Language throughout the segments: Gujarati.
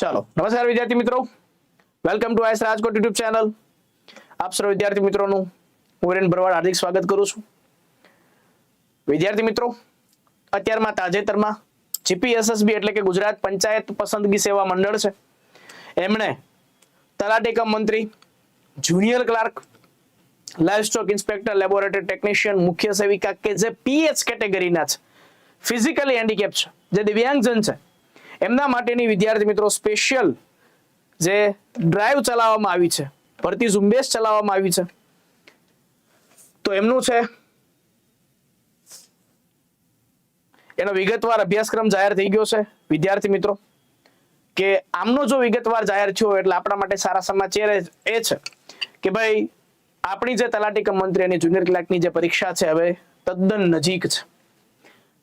ચાલો, નમસ્કાર વિદ્યાર્થી મિત્રો. Welcome to ICE Rajkot YouTube channel આપ સર્વ વિદ્યાર્થી મિત્રોનું હું વિરેન ભરવાડ હાર્દિક સ્વાગત કરું છું. વિદ્યાર્થી મિત્રો, અત્યારમાં તાજેતરમાં જીપીએસએસબી એટલે કે ગુજરાત પંચાયત પસંદગી સેવા મંડળ છે. એમણે તલાટી કમ મંત્રી junior clerk livestock inspector laboratory technician મુખ્ય સેવિકા કે જે પીએચ કેટેગરીના છે. ફિઝિકલી હેન્ડીકેપ છે. જે દિવ્યાંગજન છે. એમના માટેની વિદ્યાર્થી મિત્રો સ્પેશિયલ જે ડ્રાઈવ ચલાવવામાં આવી છે, ભરતી ઝુંબેશ ચલાવવામાં આવી છે. તો એમનું છે, એનો વિગતવાર અભ્યાસક્રમ જાહેર થઈ ગયો છે. વિદ્યાર્થી મિત્રો, કે આમનો જો વિગતવાર જાહેર થયો એટલે આપણા માટે સારા સમાચાર એ છે કે ભાઈ, આપણી જે તલાટી કમ મંત્રી અને જુનિયર ક્લાર્કની જે પરીક્ષા છે હવે તદ્દન નજીક છે.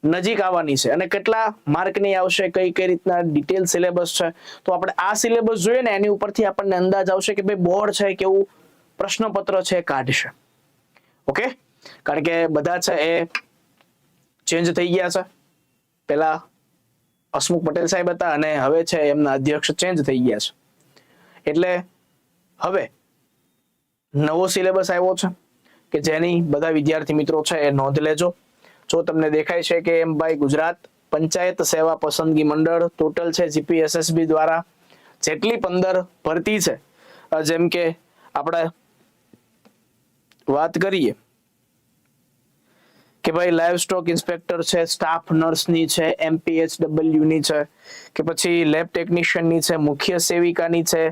નજીક આવવાની છે. અને કેટલા માર્કની આવશે, કઈ કઈ રીતના ડિટેલ સિલેબસ છે, તો આપણે આ સિલેબસ જોઈએ ને, એની ઉપરથી આપણને અંદાજ આવશે કે ભાઈ બોર્ડ છે કેવું પ્રશ્નપત્ર છે, કાઢશે. ઓકે કારણ કે બધા છે એ ચેન્જ થઈ ગયા છે. પેલા હસમુખ પટેલ સાહેબ હતા અને હવે છે એમના અધ્યક્ષ ચેન્જ થઈ ગયા છે. એટલે હવે નવો સિલેબસ આવ્યો છે કે જેની બધા વિદ્યાર્થી મિત્રો છે એ નોંધ લેજો. જો તમને દેખાય છે કે એમ ભાઈ ગુજરાત પંચાયત સેવા પસંદગી મંડળ ટોટલ છે જીપીએસએસબી દ્વારા જેટલી પંદર ભરતી છે. જેમ કે આપણે વાત કરીએ કે ભાઈ લાઈવ સ્ટોક ઇન્સ્પેક્ટર છે સ્ટાફ નર્સની છે એમપીએચડબલ્યુ ની છે, કે પછી લેબ ટેકનિશિયનની છે, મુખ્ય સેવિકાની છે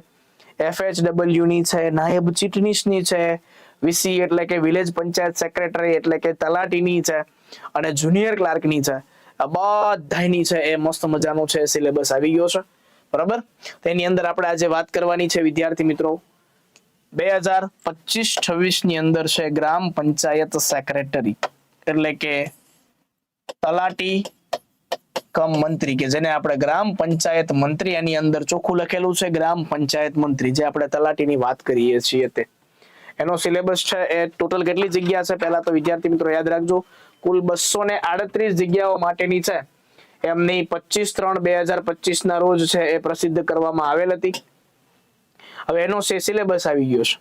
એફએચડબલ્યુ ની છે, નાયબ ચીટનીશની છે વીસી એટલે કે વિલેજ પંચાયત સેક્રેટરી એટલે કે તલાટીની છે. અને જુનિયર ક્લાર્કની છે. બધાની છે, એ મસ્ત મજાનો છે સિલેબસ આવી ગયો છે. બરાબર? તેની અંદર આપણે આજે વાત કરવાની છે, વિદ્યાર્થી મિત્રો. બે હજાર પચીસ છવ્વીસની અંદર છે, ગ્રામ પંચાયત સેક્રેટરી એટલે કે તલાટી કમ મંત્રી, કે જેને આપણે ગ્રામ પંચાયત મંત્રી એની અંદર ચોખ્ખું લખેલું છે, ગ્રામ પંચાયત મંત્રી, જે આપણે તલાટીની વાત કરીએ છીએ તે. એનો સિલેબસ છે એ ટોટલ કેટલી જગ્યા છે? પહેલા તો વિદ્યાર્થી મિત્રો યાદ રાખજો, કુલ બસો ને આડત્રીસ જગ્યાઓ માટેની છે. એમની પચીસ ત્રણ બે હજાર પચીસ ના રોજ છે એ પ્રસિદ્ધ કરવામાં આવેલ હતી. હવે એનો સિલેબસ આવી ગયો છે.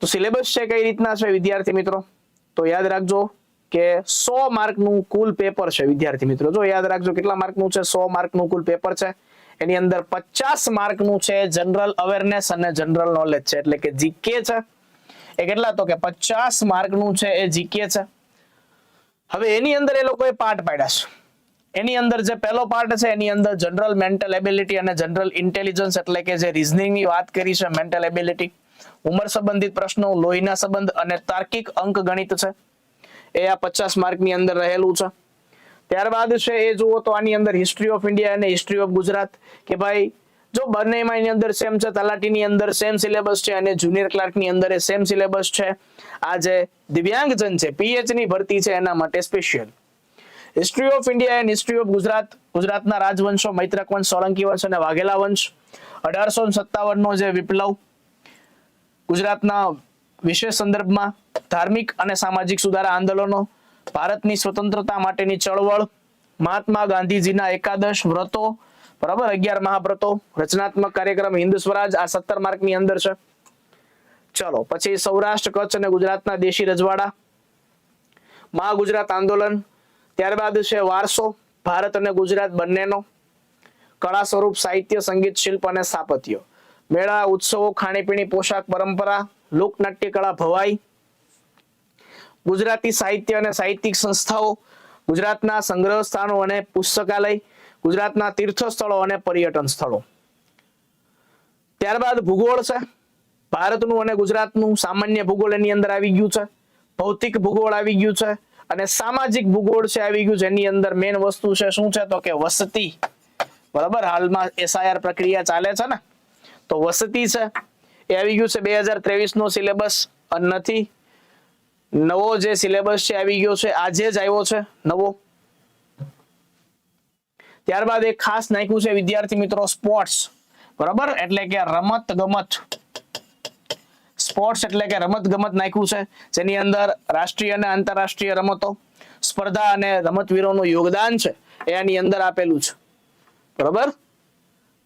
તો સિલેબસ છે કઈ રીતના છે વિદ્યાર્થી મિત્રો? તો યાદ રાખજો કે સો માર્કનું કુલ પેપર છે વિદ્યાર્થી મિત્રો. જો યાદ રાખજો કેટલા માર્કનું છે? સો માર્કનું કુલ પેપર છે. એની અંદર પચાસ માર્કનું છે જનરલ અવેરનેસ અને જનરલ નોલેજ છે. એટલે કે જીકે છે. એ કેટલા તો કે પચાસ માર્કનું છે એ જીકે છે. હવે એની અંદર એ લોકોએ પાર્ટ પાડ્યા છે. એની અંદર જે પહેલો પાર્ટ છે, એની અંદર જનરલ મેન્ટલ એબિલિટી અને જનરલ ઇન્ટેલિજન્સ એટલે કે જે રિઝનિંગની વાત કરી છે મેન્ટલ એબિલિટી ઉંમર સંબંધિત પ્રશ્નો, લોહીના સંબંધ અને તાર્કિક અંક ગણિત છે. એ આ પચાસ માર્કની અંદર રહેલું છે. ત્યારબાદ છે એ જુઓ તો આની અંદર હિસ્ટ્રી ઓફ ઇન્ડિયા અને હિસ્ટ્રી ઓફ ગુજરાત કે ભાઈ જો બંનેમાં એની અંદર સેમ છે, તલાટીની અંદર સેમ સિલેબસ છે અને જુનિયર ક્લાર્કની અંદર એ સેમ સિલેબસ છે. આ જે દિવ્યાંગજન છે પીએચની ભરતી છે એના માટે special history of India and history of Gujarat, ગુજરાતના રાજવંશો મૈત્રક વંશ સોલંકી વંશ અને વાઘેલા વંશ અઢારસો સત્તાવન નો જે વિપ્લવ ગુજરાતના વિશેષ સંદર્ભમાં ધાર્મિક અને સામાજિક સુધારા આંદોલનો ભારતની સ્વતંત્રતા માટેની ચળવળ, મહાત્મા ગાંધીજીના એકાદશ વ્રતો, બરાબર? અગિયાર મહાવ્રતો, રચનાત્મક કાર્યક્રમ, હિન્દ સ્વરાજ, આ સત્તર માર્કની અંદર છે. ચલો, પછી સૌરાષ્ટ્ર, કચ્છ અને ગુજરાતના દેશી રજવાડા. મહા ગુજરાત આંદોલન, ત્યારબાદ છે વારસો, ભારત અને ગુજરાત બંનેનો. કળા સ્વરૂપ, સાહિત્ય, સંગીત, શિલ્પ અને સ્થાપત્ય. મેળા, ઉત્સવો, ખાણીપીણી, પોશાક, પરંપરા, લોકનાટ્ય, કળા, ભવાઈ. ગુજરાતી સાહિત્ય અને સાહિત્યિક સંસ્થાઓ, ગુજરાતના સંગ્રહ સ્થાનો અને પુસ્તકાલય, ગુજરાતના તીર્થ સ્થળો અને પર્યટન સ્થળો. ત્યારબાદ ભૂગોળ છે. ભારતનું અને ગુજરાતનું સામાન્ય ભૂગોળ એની અંદર આવી ગયું છે. ભૌતિક ભૂગોળ આવી ગયું છે અને સામાજિક ભૂગોળ છે આવી ગયું છે. એની અંદર મેન વસ્તુ છે શું છે? તો કે વસતી. બરાબર? હાલમાં એસઆઈઆર પ્રક્રિયા ચાલે છે ને? તો વસતી છે એ આવી ગયું છે બે હજાર ત્રેવીસ નો સિલેબસ. નથી નવો જે સિલેબસ છે, આવી ગયો છે, આજે જ આવ્યો છે, નવો. ત્યારબાદ એક ખાસ નાખ્યું છે, વિદ્યાર્થી મિત્રો સ્પોર્ટ્સ બરાબર? એટલે કે રમત ગમત સ્પોર્ટ્સ એટલે કે રમત ગમત નાખ્યું છે, જેની અંદર રાષ્ટ્રીય અને આંતરરાષ્ટ્રીય રમતો, સ્પર્ધા અને રમતવીરોનું યોગદાન છે એની અંદર આપેલું છે. બરાબર?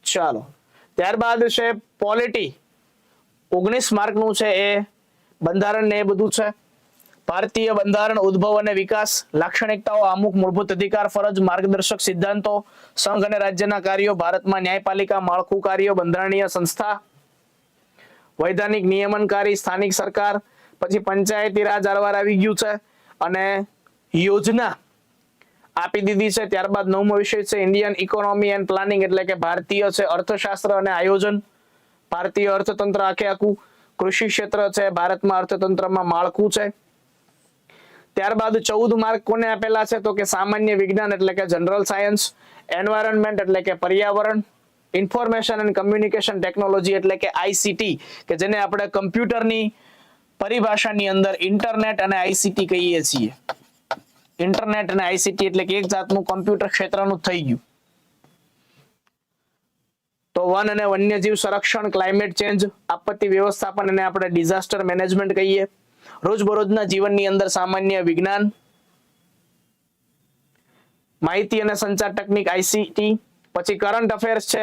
ચાલો. ત્યારબાદ છે પોલિટી ઓગણીસ માર્કનું છે એ બંધારણ ને એ બધું છે ભારતીય બંધારણ, ઉદ્ભવ અને વિકાસ, લાક્ષણિકતાઓ, અમુક મૂળભૂત અધિકાર, ફરજ, માર્ગદર્શક સિદ્ધાંતો, સંઘ અને રાજ્યના કાર્યો, ભારતમાં ન્યાયપાલિકા, માળખું કાર્યો, બંધારણીય સંસ્થા, વૈધાનિક નિયમનકારી, સ્થાનિક સરકાર, પછી પંચાયતી રાજ આરવાર આવી ગયું છે અને યોજના આપી દીધી છે. ત્યારબાદ નવમો વિષય છે ઇન્ડિયન ઇકોનોમી એન્ડ પ્લાનિંગ એટલે કે ભારતીય છે અર્થશાસ્ત્ર અને આયોજન. ભારતીય અર્થતંત્ર આખે આખું કૃષિ ક્ષેત્ર છે, ભારતમાં અર્થતંત્રમાં માળખું છે. ત્યારબાદ ચૌદ માર્ક કોને આપેલા છે? તો કે સામાન્ય વિજ્ઞાન એટલે કે જનરલ સાયન્સ, એન્વાયરમેન્ટ એટલે કે પર્યાવરણ, ઇન્ફોર્મેશન એન્ડ કમ્યુનિકેશન ટેકનોલોજી એટલે કે આઈસીટી કે જેને આપણે કમ્પ્યુટરની પરિભાષાની અંદર ઇન્ટરનેટ અને આઈસીટી કહીએ છીએ. ઇન્ટરનેટ અને આઈસીટી એટલે કે એક જાતનું કમ્પ્યુટર ક્ષેત્રનું થઈ ગયું. તો વન અને વન્યજીવ સંરક્ષણ ક્લાઇમેટ ચેન્જ આપત્તિ વ્યવસ્થાપન અને આપણે ડિઝાસ્ટર મેનેજમેન્ટ કહીએ. રોજબરોજના જીવનની અંદર સામાન્ય વિજ્ઞાન, માહિતી અને સંચાર ટેકનિક આઈસીટી પછી કરંટ અફેર્સ છે.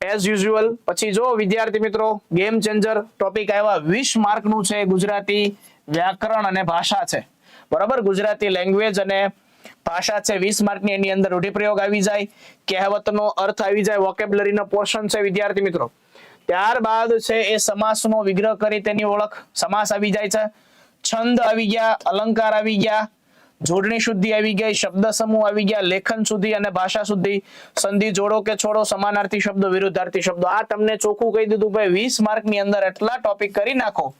એઝ યુઝ્યુઅલ પછી જો વિદ્યાર્થી મિત્રો ગેમ ચેન્જર ટોપિક આવ્યા. વીસ માર્કનું છે ગુજરાતી વ્યાકરણ અને ભાષા છે. બરાબર? ગુજરાતી લેંગ્વેજ અને ભાષા છે. વીસ માર્કની એની અંદર રૂઢિપ્રયોગ આવી જાય. કહેવતનો અર્થ આવી જાય. વોકેબ્યુલરીનો પોર્શન છે વિદ્યાર્થી મિત્રો. ત્યારબાદ છે એ સમાસનો વિગ્રહ કરી તેની ઓળખ. સમાસ આવી જાય છે. છંદ આવી ગયા, અલંકાર આવી ગયા, જોડણી શુદ્ધિ આવી ગઈ, શબ્દ સમૂહ આવી ગયા, લેખન સુધી અને ભાષા સુધી સંધિ જોડો કે છોડો, સમાનાર્થી શબ્દો, વિરુદ્ધાર્થી શબ્દો. આ તમને ચોખ્ખું કહી દીધું ભાઈ, વીસ માર્કની અંદર એટલા ટોપિક કરી નાખો.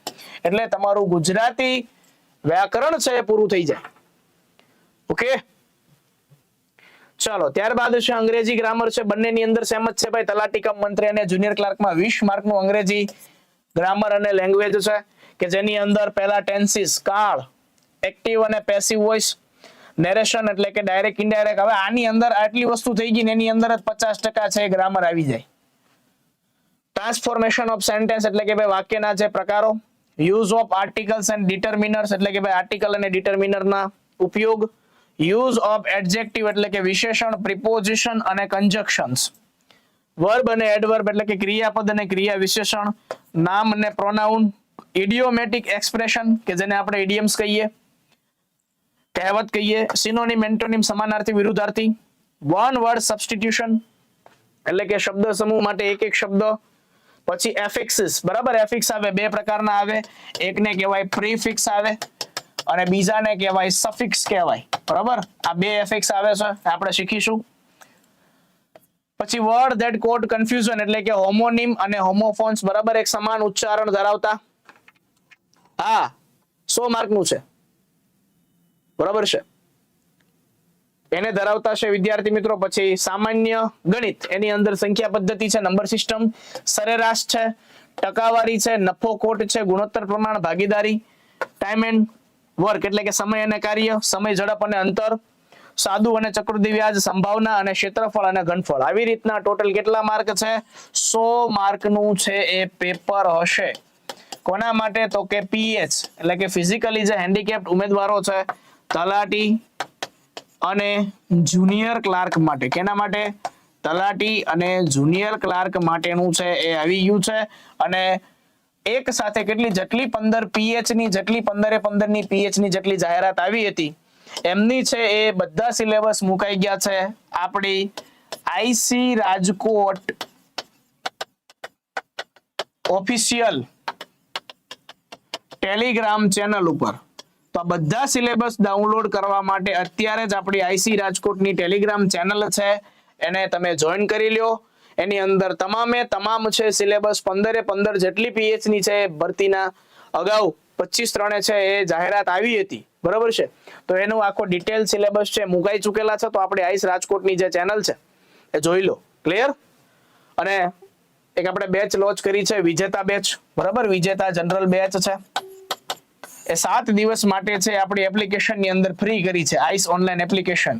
એટલે તમારું ગુજરાતી વ્યાકરણ છે એ પૂરું થઈ જાય. ઓકે ચાલો, ત્યારબાદ છે અંગ્રેજી ગ્રામર છે? બંનેની અંદર સેમ જ છે ભાઈ. તલાટી મંત્રી અને જુનિયર ક્લાર્કમાં વીસ માર્કનું અંગ્રેજી ગ્રામર અને લેંગ્વેજ છે, કે જેની અંદર પહેલા ટેન્સીસ કાળ એક્ટિવ અને પેસિવ વોઇસ નેરેશન એટલે કે ડાયરેક્ટ ઇનડાયરેક્ટ હવે આની અંદર આટલી વસ્તુ થઈ ગઈ ને એની અંદર જ પચાસ ટકા છે ગ્રામર આવી જાય. ટ્રાન્સફોર્મેશન ઓફ સેન્ટેન્સ એટલે કે ભાઈ વાક્યના જે પ્રકારો use of articles and determiners એટલે કે ભાઈ આર્ટિકલ અને ડિટર્મિનરના ઉપયોગ યુઝ ઓફ એડજેક્ટિવ એટલે કે વિશેષણ પ્રિપોઝિશન અને કન્જક્શન્સ વર્બ અને એડવર્બ એટલે કે ક્રિયાપદ અને ક્રિયા વિશેષણ નામ અને પ્રોનાઉન ઇડિયોમેટિક એક્સપ્રેશન કે જેને આપણે ઇડિયમ્સ કહીએ. કહેવત કહીએ સિનોનિમ એન્ટોનિમ સમાનાર્થી, વિરુદ્ધાર્થી. વન વર્ડ સબસ્ટિટ્યુશન એટલે કે શબ્દ સમૂહ માટે એક એક શબ્દ. પછી એફિક્સિસ બરાબર? એફિક્સ આવે, બે પ્રકારના આવે. એકને કહેવાય પ્રીફિક્સ આવે. અને બીજાને કહેવાય સફિક્સ કહેવાય. બરાબર? આ બે એફિક્સ આવે છે. આપણે શીખીશું. પછી વર્ડ ધેટ કોટ કન્ફ્યુઝન એટલે કે હોમોનિમ અને હોમોફોન્સ બરાબર એક સમાન ઉચ્ચારણ ધરાવતા. હા, સો માર્કનું છે. બરાબર છે? એને ધરાવતા છે વિદ્યાર્થી મિત્રો. પછી સામાન્ય ગણિત. એની અંદર સંખ્યા પદ્ધતિ છે, નંબર સિસ્ટમ સરેરાશ છે, ટકાવારી છે, નફો ખોટ છે, ગુણોત્તર પ્રમાણ, ભાગીદારી ટાઈમ એન્ડ વર્ક એટલે કે સમય અને કાર્ય, સમય, ઝડપ અને અંતર, સાદુ અને ચક્રવૃદ્ધિ વ્યાજ સંભાવના અને ક્ષેત્રફળ અને ઘનફળ. આવી રીતના ટોટલ કેટલા માર્ક છે? સો માર્કનું છે એ પેપર હશે. કોના માટે? તો કે પીએચ એટલે કે ફિઝિકલી જે હેન્ડીકેપ્ડ ઉમેદવારો છે, તલાટી અને જુનિયર ક્લાર્ક માટે. કેના માટે? તલાટી અને જુનિયર ક્લાર્ક માટેનું છે એ આવી ગયું છે અને એક સાથે કેટલી? જેટલી પંદર પીએચની, જેટલી પંદરે પંદરની પીએચની જેટલી જાહેરાત આવી હતી, એમની છે એ બધા સિલેબસ મુકાઈ ગયા છે. આપણી ICE Rajkot official telegram channel ઉપર. તો આ બધા સિલેબસ ડાઉનલોડ કરવા માટે અત્યારે જ આપણી આઈસી રાજકોટની ટેલિગ્રામ ચેનલ છે. એને તમે જોઈન કરી લ્યો. એની અંદર તમામે તમામ છે, સિલેબસ પંદરે પંદર જેટલી પીએચની છે, ભરતીના અગાઉ પચીસ ત્રણે છે એ જાહેરાત આવી હતી. બરોબર છે? તો એનું આખો ડિટેલ સિલેબસ છે, મુકાઈ ચૂકેલા છે, તો આપણે આઈસ રાજકોટની જે ચેનલ છે, એ જોઈ લો. ક્લિયર અને એક આપણે બેચ લોન્ચ કરી છે, વિજેતા બેચ બરાબર? વિજેતા જનરલ બેચ છે. એ સાત દિવસ માટે છે, આપણી એપ્લિકેશનની અંદર ફ્રી કરી છે, આઈસ ઓનલાઈન એપ્લિકેશન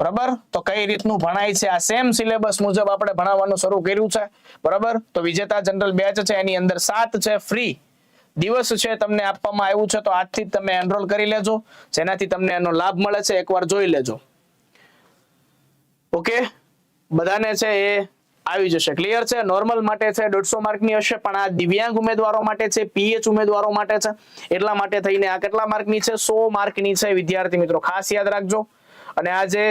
બરાબર? તો કઈ રીતનું ભણાય છે? આ સેમ સિલેબસ મુજબ આપણે ભણાવવાનું શરૂ કર્યું છે. બરાબર? તો વિજેતા જનરલ બેચ છે, એની અંદર સાત છે ફ્રી દિવસ છે તમને આપવામાં આવ્યું છે, તો આજથી તમે એનરોલ કરી લેજો. જેનાથી તમને એનો લાભ મળે છે, એકવાર જોઈ લેજો. ઓકે? બધાને છે એ આવી જશે. ક્લિયર છે? નોર્મલ માટે છે, દોઢસો માર્કની હશે, પણ આ દિવ્યાંગ ઉમેદવારો માટે છે, પીએચ ઉમેદવારો માટે છે. એટલા માટે થઈને આ કેટલા માર્કની છે? સો માર્કની છે, વિદ્યાર્થી મિત્રો. ખાસ યાદ રાખજો. અને આ જે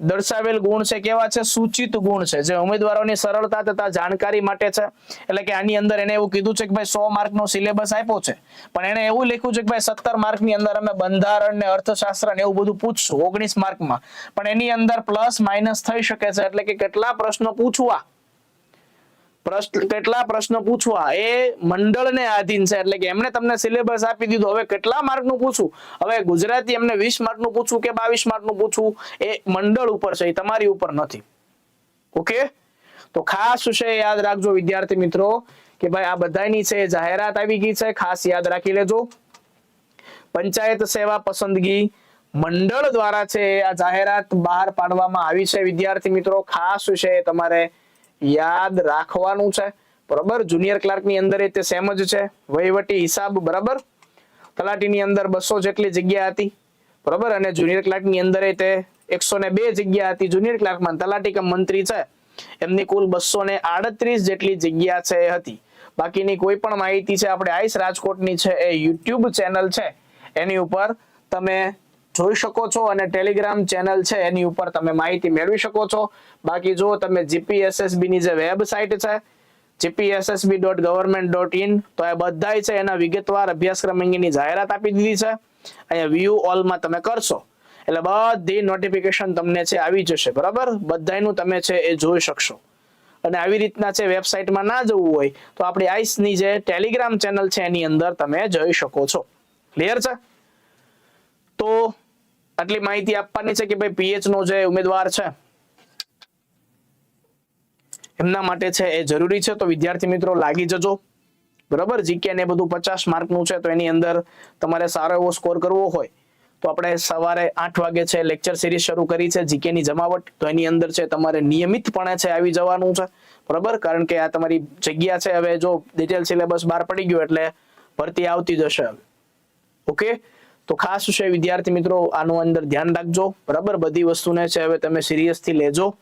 દર્શાવેલ ગુણ છે કેવા છે? સૂચિત ગુણ છે. જે ઉમેદવારોની સરળતા તથા જાણકારી માટે છે. એટલે કે આની અંદર એને એવું કીધું છે કે ભાઈ સો માર્કનો સિલેબસ આપ્યો છે. પણ એને એવું લખ્યું છે કે ભાઈ સત્તર માર્કની અંદર અમે બંધારણ ને અર્થશાસ્ત્ર ને એવું બધું પૂછશું ઓગણીસ માર્કમાં. પણ એની અંદર પ્લસ માઇનસ થઈ શકે છે. એટલે કે કેટલા પ્રશ્નો પૂછવા? પ્રશ્ન, કેટલા પ્રશ્નો પૂછવા? એ મંડળને આધીન છે, એટલે કે એમણે તમને સિલેબસ આપી દીધું. હવે કેટલા માર્કનું પૂછવું? હવે ગુજરાતી એમને વીસ માર્કનું પૂછવું કે બાવીસ માર્કનું પૂછવું? એ મંડળ ઉપર છે, એ તમારી ઉપર નથી. ઓકે? તો ખાસ છે યાદ રાખજો, વિદ્યાર્થી મિત્રો, કે ભાઈ આ બધાની છે, જાહેરાત આવી ગઈ છે, ખાસ યાદ રાખી લેજો. પંચાયત સેવા પસંદગી મંડળ દ્વારા છે, આ જાહેરાત બહાર પાડવામાં આવી છે, વિદ્યાર્થી મિત્રો, ખાસ છે તમારે યાદ રાખવાનું છે. બરોબર? જુનિયર ક્લાર્કની અંદર એ તે સેમ જ છે. વહીવટી હિસાબ, બરાબર? તલાટીની અંદર બસો જેટલી જગ્યા હતી. બરોબર? અને જુનિયર ક્લાર્કની અંદર એ તે એકસો ને બે જગ્યા હતી. જુનિયર ક્લાર્કમાં તલાટી કમ મંત્રી છે, એમની કુલ બસો ને આડત્રીસ જેટલી જગ્યા છે એ હતી. બાકીની કોઈ પણ માહિતી છે, આપણે આઈસ રાજકોટની છે, એ યુટ્યુબ ચેનલ છે. એની ઉપર તમે જોઈ શકો છો અને ટેલિગ્રામ ચેનલ છે, એની ઉપર તમે માહિતી મેળવી શકો છો. બાકી જો તમે જીપીએસએસબી ની જે વેબસાઇટ છે GPSSB dot government dot in તો એ બધાય છે, એના વિગતવાર અભ્યાસક્રમ અંગેની જાહેરાત આપી દીધી છે. અહીંયા વ્યૂ ઓલમાં તમે કરશો. એટલે બધી નોટિફિકેશન તમને છે, આવી જશે, બરાબર? બધાયનું તમે છે, એ જોઈ શકશો. અને આવી રીતના છે વેબસાઇટમાં ના જવું હોય, તો આપણી આઈસની જે ટેલિગ્રામ ચેનલ છે, એની અંદર તમે જોઈ શકો છો. ક્લિયર છે? તો આટલી માહિતી આપવાની છે કે ભાઈ પીએચ નો જે ઉમેદવાર છે, એમના માટે છે એ જરૂરી છે. તો વિદ્યાર્થી મિત્રો લાગી જજો. બરાબર? જીકે ને બધું પચાસ માર્કનું છે, તો એની અંદર તમારે સારો એવો સ્કોર કરવો હોય, તો આપણે સવારે આઠ વાગે છે લેક્ચર સિરીઝ શરૂ કરી છે જીકે ની જમાવટ. તો એની અંદર છે તમારે નિયમિતપણે છે આવી જવાનું છે. બરાબર? કારણ કે આ તમારી જગ્યા છે. હવે જો ડિટેલ સિલેબસ બહાર પડી ગયો એટલે ભરતી આવતી જશે ઓકે તો ખાસ છે વિદ્યાર્થી મિત્રો, આનું અંદર ધ્યાન રાખજો. બરાબર? બધી વસ્તુને છે હવે તમે સિરિયસથી લેજો.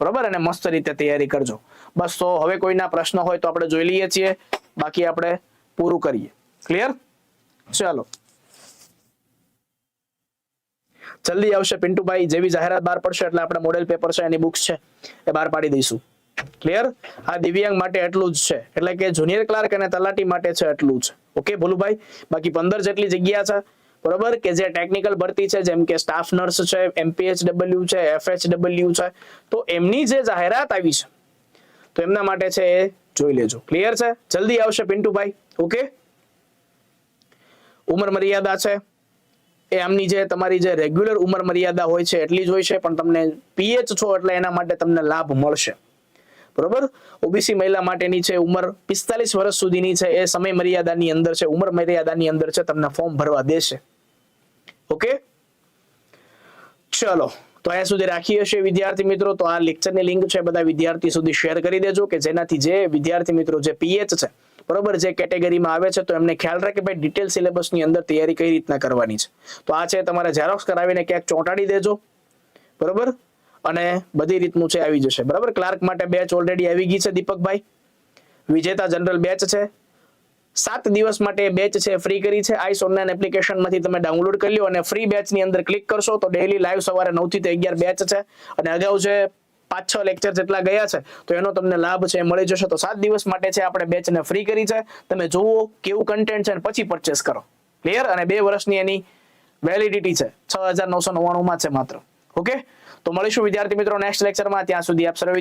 બરાબર? અને મસ્ત રીતે તૈયારી કરજો. બસ, તો હવે કોઈના પ્રશ્ન હોય તો આપણે જોઈ લઈએ છીએ. બાકી આપણે પૂરું કરીએ. ક્લિયર ચાલો. જલ્દી આવશે પિન્ટુભાઈ. જેવી જાહેરાત બહાર પડશે એટલે આપણે મોડેલ પેપર છે, એની બુક્સ છે, એ બહાર પાડી દઈશું. ક્લિયર આ દિવ્યાંગ માટે એટલું જ છે. એટલે કે જુનિયર ક્લાર્ક અને તલાટી માટે છે એટલું જ. ઓકે ભોલુભાઈ? બાકી પંદર જેટલી જગ્યા છે. બરોબર? કે જે ટેકનિકલ ભરતી છે, જેમ કે સ્ટાફ નર્સ છે એમપીએચ ડબલ્યુ છે એફએચ ડબલ્યુ છે, તો એમની જે જાહેરાત આવી છે, તો એમના માટે છે એ જોઈ લેજો. ક્લિયર છે? જલ્દી આવશે પિન્ટુભાઈ. ઓકે? ઉંમર મર્યાદા છે. એ આમની જે તમારી જે રેગ્યુલર ઉંમર મર્યાદા હોય છે, એટલી જ હોય છે, પણ તમને પીએચ છો, એટલે એના માટે તમને લાભ મળશે. બરોબર? ઓબીસી મહિલા માટેની છે ઉંમર પિસ્તાલીસ વર્ષ સુધીની છે, એ સમય મર્યાદાની અંદર છે, ઉંમર મર્યાદાની અંદર છે, તમને ફોર્મ ભરવા દેશે. ઓકે ચલો, તો અહીંયા સુધી રાખી હશે વિદ્યાર્થી મિત્રો. તો આ લેક્ચરની લિંક છે, બધા વિદ્યાર્થી સુધી શેર કરી દેજો કે જેનાથી જે વિદ્યાર્થી મિત્રો જે પીએચ છે, બરોબર? જે કેટેગરીમાં આવે છે, તો એમને ખ્યાલ રહે કે ભાઈ ડિટેલ સિલેબસની અંદર તૈયારી કઈ રીતના કરવાની છે. તો આ છે તમારે ઝેરોક્સ કરાવીને ક્યાંક ચોંટાડી દેજો, બરોબર? અને બધી રીતનું છે, આવી જશે. બરાબર? ક્લાર્ક માટે બેચ ઓલરેડી આવી ગઈ છે, દીપકભાઈ. વિજેતા જનરલ બેચ છે. સાત દિવસ માટે બેચ છે ફ્રી કરી છે. આઈસ ઓનલાઈન એપ્લિકેશનમાંથી તમે ડાઉનલોડ કરી લો અને ફ્રી બેચની અંદર ક્લિક કરશો તો ડેલી લાઈવ સવારે નવથી અગિયાર બેચ છે. અને અગાઉ છે પાંચ છ લેક્ચર જેટલા ગયા છે, તો એનો તમને લાભ છે મળી જશે. તો સાત દિવસ માટે છે આપણે બેચને ફ્રી કરી છે. તમે જુઓ કેવું કન્ટેન્ટ છે અને પછી પરચેસ કરો. ક્લિયર અને બે વર્ષની એની વેલિડિટી છે, છ હજાર નવસો નવ્વાણું માં છે માત્ર. ઓકે તો મળીશું વિદ્યાર્થી મિત્રો નેક્સ્ટ લેક્ચરમાં ત્યાં સુધી આપ સર્વે